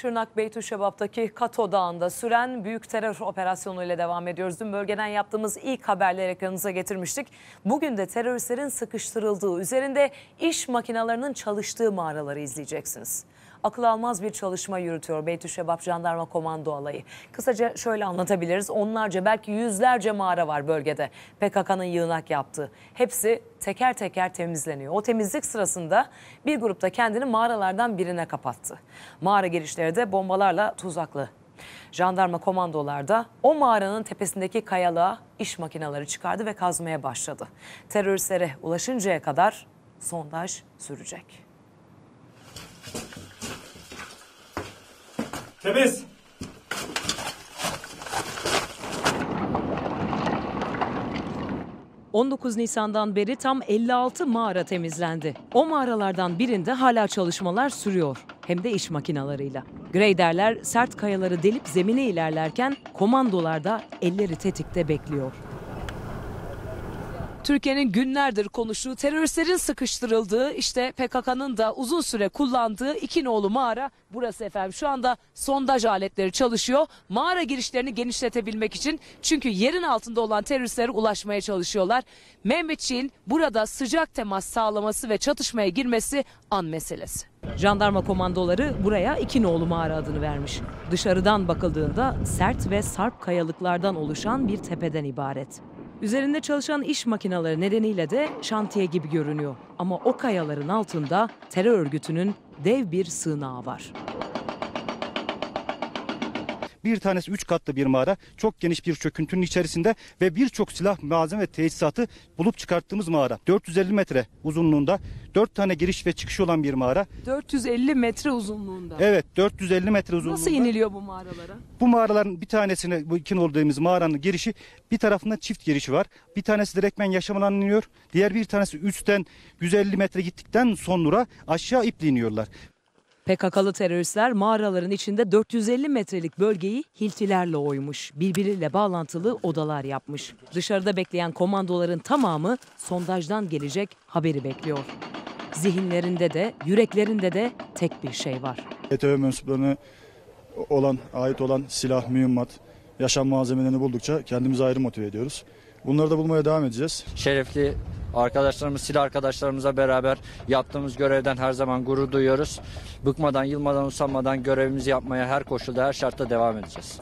Şırnak Beytüşşebap'taki Kato Dağı'nda süren büyük terör operasyonu ile devam ediyoruz. Dün bölgeden yaptığımız ilk haberleri ekranınıza getirmiştik. Bugün de teröristlerin sıkıştırıldığı, üzerinde iş makinelerinin çalıştığı mağaraları izleyeceksiniz. Akıl almaz bir çalışma yürütüyor Beytüşşebap Jandarma Komando Alayı. Kısaca şöyle anlatabiliriz. Onlarca belki yüzlerce mağara var bölgede. PKK'nın yığınak yaptığı. Hepsi teker teker temizleniyor. O temizlik sırasında bir grupta kendini mağaralardan birine kapattı. Mağara girişleri de bombalarla tuzaklı. Jandarma komandolar da o mağaranın tepesindeki kayalığa iş makineleri çıkardı ve kazmaya başladı. Teröristlere ulaşıncaya kadar sondaj sürecek. Temiz. ...19 Nisan'dan beri tam 56 mağara temizlendi. O mağaralardan birinde hala çalışmalar sürüyor. Hem de iş makinalarıyla. Greyderler sert kayaları delip zemine ilerlerken... ...komandolar da elleri tetikte bekliyor. Türkiye'nin günlerdir konuştuğu teröristlerin sıkıştırıldığı işte PKK'nın da uzun süre kullandığı iki nolu mağara burası efendim. Şu anda sondaj aletleri çalışıyor. Mağara girişlerini genişletebilmek için çünkü yerin altında olan teröristlere ulaşmaya çalışıyorlar. Mehmetçiğin burada sıcak temas sağlaması ve çatışmaya girmesi an meselesi. Jandarma komandoları buraya iki nolu mağara adını vermiş. Dışarıdan bakıldığında sert ve sarp kayalıklardan oluşan bir tepeden ibaret. Üzerinde çalışan iş makineleri nedeniyle de şantiye gibi görünüyor. Ama o kayaların altında terör örgütünün dev bir sığınağı var. Bir tanesi 3 katlı bir mağara. Çok geniş bir çöküntünün içerisinde ve birçok silah, malzeme ve teçhizatı bulup çıkarttığımız mağara. 450 metre uzunluğunda 4 tane giriş ve çıkış olan bir mağara. 450 metre uzunluğunda. Evet 450 metre uzunluğunda. Nasıl iniliyor bu mağaralara? Bu mağaraların bir tanesine bu iki olduğumuz mağaranın girişi bir tarafında çift girişi var. Bir tanesi direktmen yaşam alanına iniyor. Diğer bir tanesi üstten 150 metre gittikten sonra aşağı iple iniyorlar. PKK'lı teröristler mağaraların içinde 450 metrelik bölgeyi hiltilerle oymuş. Birbiriyle bağlantılı odalar yapmış. Dışarıda bekleyen komandoların tamamı sondajdan gelecek haberi bekliyor. Zihinlerinde de, yüreklerinde de tek bir şey var. FETÖ mensuplarına olan, ait olan silah, mühimmat, yaşam malzemelerini buldukça kendimizi ayrı motive ediyoruz. Bunları da bulmaya devam edeceğiz. şerefli arkadaşlarımız, silah arkadaşlarımızla beraber yaptığımız görevden her zaman gurur duyuyoruz. Bıkmadan, yılmadan, usanmadan görevimizi yapmaya her koşulda, her şartta devam edeceğiz.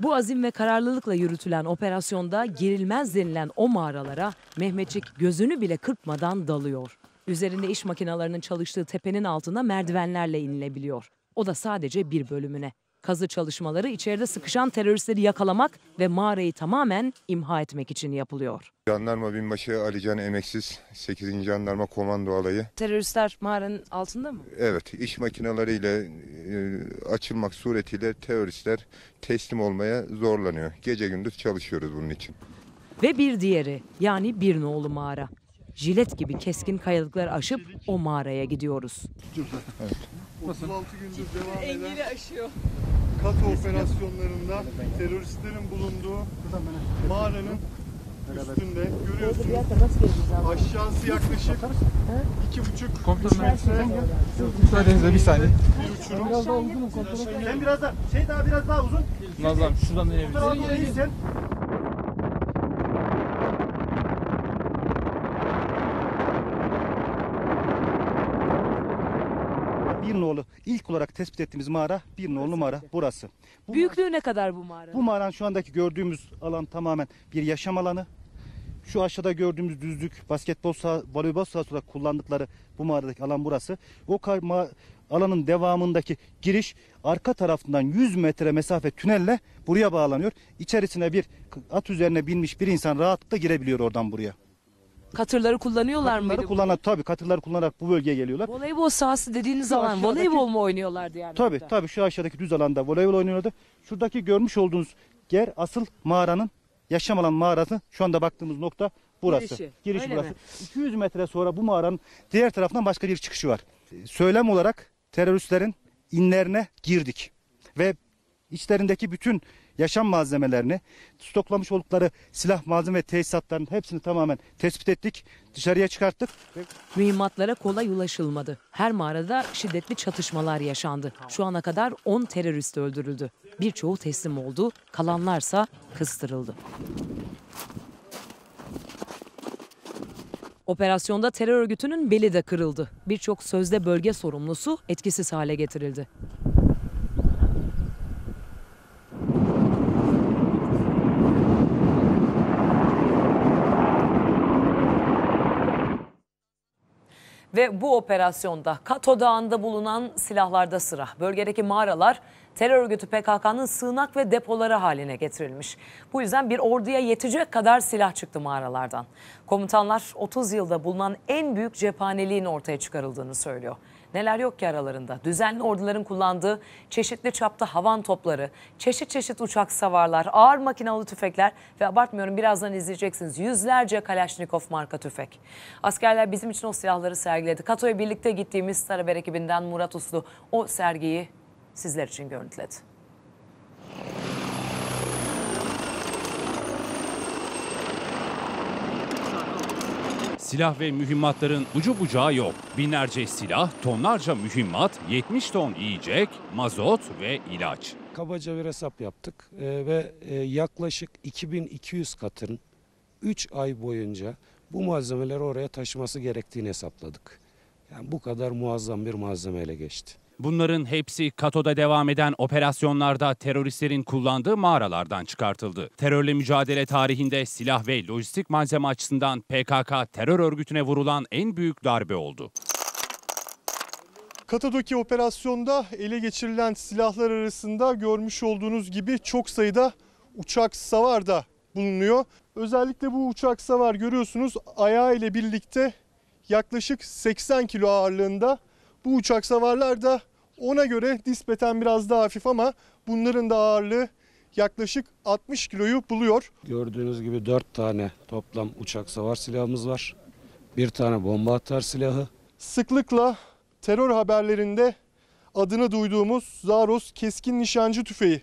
Bu azim ve kararlılıkla yürütülen operasyonda girilmez denilen o mağaralara Mehmetçik gözünü bile kırpmadan dalıyor. Üzerinde iş makinelerinin çalıştığı tepenin altına merdivenlerle inilebiliyor. O da sadece bir bölümüne. Kazı çalışmaları içeride sıkışan teröristleri yakalamak ve mağarayı tamamen imha etmek için yapılıyor. Jandarma binbaşı Alican Emeksiz 8. Jandarma Komando Alayı. Teröristler mağaranın altında mı? Evet iş makineleriyle e, açılmak suretiyle teröristler teslim olmaya zorlanıyor. Gece gündüz çalışıyoruz bunun için. Ve bir diğeri yani bir nolu mağara. Jilet gibi keskin kayalıkları aşıp o mağaraya gidiyoruz. 36 gündür devam eden katı operasyonlarında teröristlerin bulunduğu mağaranın üstünde görüyorsunuz. Aşağısı yaklaşık iki buçuk metre Müsaadenizle bir saniye. bir uçurum. Sen biraz daha, şey daha biraz daha uzun. Nazlı abi şuradan iyisin. Bir nolu ilk olarak tespit ettiğimiz mağara bir nolu mağara burası. Bu, Büyüklüğü ne kadar bu mağara? bu mağaranın şu andaki gördüğümüz alan tamamen bir yaşam alanı. Şu aşağıda gördüğümüz düzlük basketbol saha, voleybol sahası olarak kullandıkları bu mağaradaki alan burası. O kar- ma- alanın devamındaki giriş arka tarafından 100 metre mesafe tünelle buraya bağlanıyor. İçerisine bir at üzerine binmiş bir insan rahatlıkla girebiliyor oradan buraya. Katırları kullanıyorlar mıydı? Katırları kullanarak tabii katırları kullanarak bu bölgeye geliyorlar. Voleybol sahası dediğiniz Şu alan aşağıdaki- voleybol mu oynuyorlardı yani? Tabii burada? tabii şu aşağıdaki düz alanda voleybol oynuyordu. Şuradaki görmüş olduğunuz yer asıl mağaranın yaşam alan mağarası. Şu anda baktığımız nokta burası. Girişi, Giriş öyle burası. mi? 200 metre sonra bu mağaranın diğer tarafından başka bir çıkışı var. Söylem olarak teröristlerin inlerine girdik ve içlerindeki bütün yaşam malzemelerini, stoklamış oldukları silah malzeme ve tesisatların hepsini tamamen tespit ettik. Dışarıya çıkarttık. Mühimmatlara kolay ulaşılmadı. Her mağarada şiddetli çatışmalar yaşandı. Şu ana kadar 10 terörist öldürüldü. Birçoğu teslim oldu, kalanlarsa kıstırıldı. Operasyonda terör örgütünün beli de kırıldı. Birçok sözde bölge sorumlusu etkisiz hale getirildi. Ve bu operasyonda Kato Dağı'nda bulunan silahlarda sıra. Bölgedeki mağaralar terör örgütü PKK'nın sığınak ve depoları haline getirilmiş. Bu yüzden bir orduya yetecek kadar silah çıktı mağaralardan. Komutanlar 30 yılda bulunan en büyük cephaneliğin ortaya çıkarıldığını söylüyor. Neler yok ki aralarında? Düzenli orduların kullandığı çeşitli çapta havan topları, çeşit çeşit uçak savarlar, ağır makinalı tüfekler ve abartmıyorum birazdan izleyeceksiniz yüzlerce Kalashnikov marka tüfek. Askerler bizim için o silahları sergiledi. Kato'ya birlikte gittiğimiz Staraber ekibinden Murat Uslu o sergiyi sizler için görüntüledi. Silah ve mühimmatların ucu bucağı yok. Binlerce silah, tonlarca mühimmat, 70 ton yiyecek, mazot ve ilaç. Kabaca bir hesap yaptık Ee, ve e, yaklaşık 2200 katın 3 ay boyunca bu malzemeleri oraya taşıması gerektiğini hesapladık. Yani bu kadar muazzam bir malzemeyle geçti. Bunların hepsi Kato'da devam eden operasyonlarda teröristlerin kullandığı mağaralardan çıkartıldı. Terörle mücadele tarihinde silah ve lojistik malzeme açısından PKK terör örgütüne vurulan en büyük darbe oldu. Kato'daki operasyonda ele geçirilen silahlar arasında görmüş olduğunuz gibi çok sayıda uçak savar da bulunuyor. Özellikle bu uçak savar görüyorsunuz ayağı ile birlikte yaklaşık 80 kilo ağırlığında. Bu uçak savarlar da ona göre nispeten biraz daha hafif ama bunların da ağırlığı yaklaşık 60 kiloyu buluyor. Gördüğünüz gibi 4 tane toplam uçak savar silahımız var. Bir tane bomba atar silahı, sıklıkla terör haberlerinde adını duyduğumuz Zaros keskin nişancı tüfeği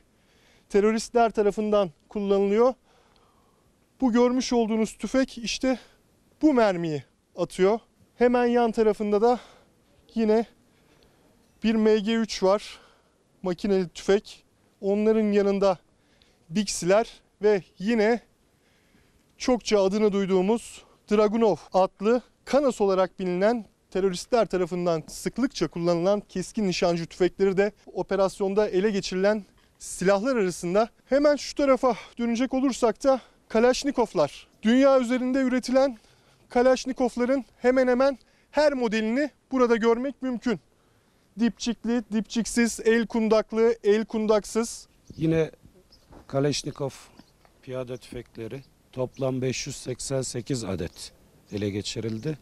teröristler tarafından kullanılıyor. Bu görmüş olduğunuz tüfek işte bu mermiyi atıyor. Hemen yan tarafında da yine bir MG3 var. Makineli tüfek. Onların yanında Dixiler ve yine çokça adını duyduğumuz Dragunov adlı Kanas olarak bilinen teröristler tarafından sıklıkça kullanılan keskin nişancı tüfekleri de operasyonda ele geçirilen silahlar arasında. Hemen şu tarafa dönecek olursak da Kalashnikovlar. Dünya üzerinde üretilen Kalashnikovların hemen hemen her modelini burada görmek mümkün. Dipçikli, dipçiksiz, el kundaklı, el kundaksız. Yine Kalashnikov piyade tüfekleri toplam 588 adet ele geçirildi.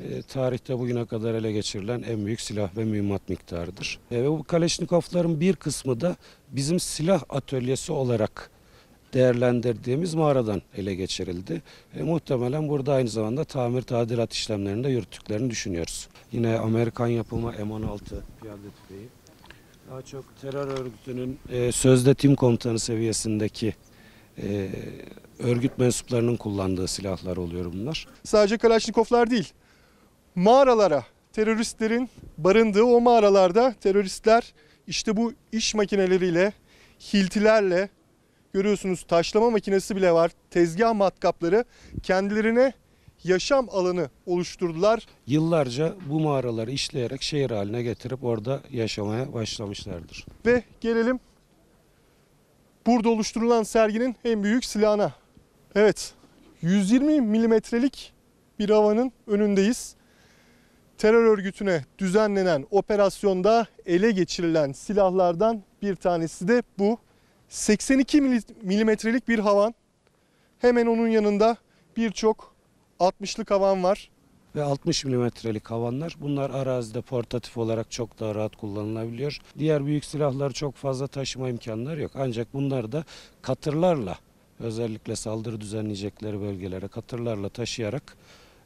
E, tarihte bugüne kadar ele geçirilen en büyük silah ve mühimmat miktarıdır. E, ve bu Kalashnikovların bir kısmı da bizim silah atölyesi olarak değerlendirdiğimiz mağaradan ele geçirildi. E, muhtemelen burada aynı zamanda tamir tadilat işlemlerini de yürüttüklerini düşünüyoruz. Yine Amerikan yapımı M16 piyade tüfeği. Daha çok terör örgütünün e, sözde tim komutanı seviyesindeki e, örgüt mensuplarının kullandığı silahlar oluyor bunlar. Sadece Kalashnikovlar değil. Mağaralara, teröristlerin barındığı o mağaralarda teröristler işte bu iş makineleriyle, hiltilerle görüyorsunuz taşlama makinesi bile var. Tezgah matkapları kendilerine yaşam alanı oluşturdular. Yıllarca bu mağaraları işleyerek şehir haline getirip orada yaşamaya başlamışlardır. Ve gelelim burada oluşturulan serginin en büyük silahına. Evet 120 milimetrelik bir havanın önündeyiz. Terör örgütüne düzenlenen operasyonda ele geçirilen silahlardan bir tanesi de bu. 82 milimetrelik bir havan. Hemen onun yanında birçok 60'lık havan var. Ve 60 milimetrelik havanlar bunlar arazide portatif olarak çok daha rahat kullanılabiliyor. Diğer büyük silahlar çok fazla taşıma imkanları yok. Ancak bunlar da katırlarla özellikle saldırı düzenleyecekleri bölgelere katırlarla taşıyarak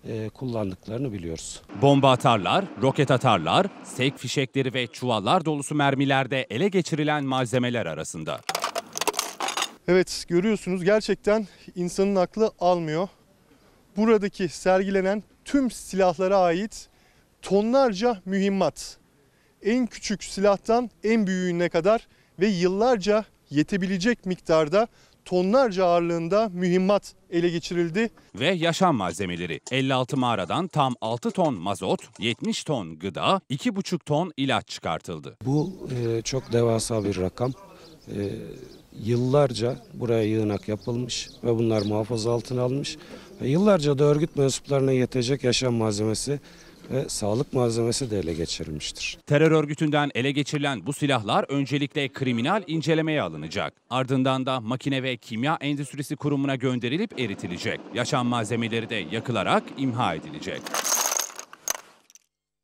e, kullandıklarını biliyoruz. Bomba atarlar, roket atarlar, sek fişekleri ve çuvallar dolusu mermiler de ele geçirilen malzemeler arasında. Evet görüyorsunuz gerçekten insanın aklı almıyor. Buradaki sergilenen tüm silahlara ait tonlarca mühimmat. En küçük silahtan en büyüğüne kadar ve yıllarca yetebilecek miktarda tonlarca ağırlığında mühimmat ele geçirildi. Ve yaşam malzemeleri. 56 mağaradan tam 6 ton mazot, 70 ton gıda, 2,5 ton ilaç çıkartıldı. Bu e, çok devasa bir rakam. E, yıllarca buraya yığınak yapılmış ve bunlar muhafaza altına alınmış. Ve yıllarca da örgüt mensuplarına yetecek yaşam malzemesi ve sağlık malzemesi de ele geçirilmiştir. Terör örgütünden ele geçirilen bu silahlar öncelikle kriminal incelemeye alınacak. Ardından da makine ve kimya endüstrisi kurumuna gönderilip eritilecek. Yaşam malzemeleri de yakılarak imha edilecek.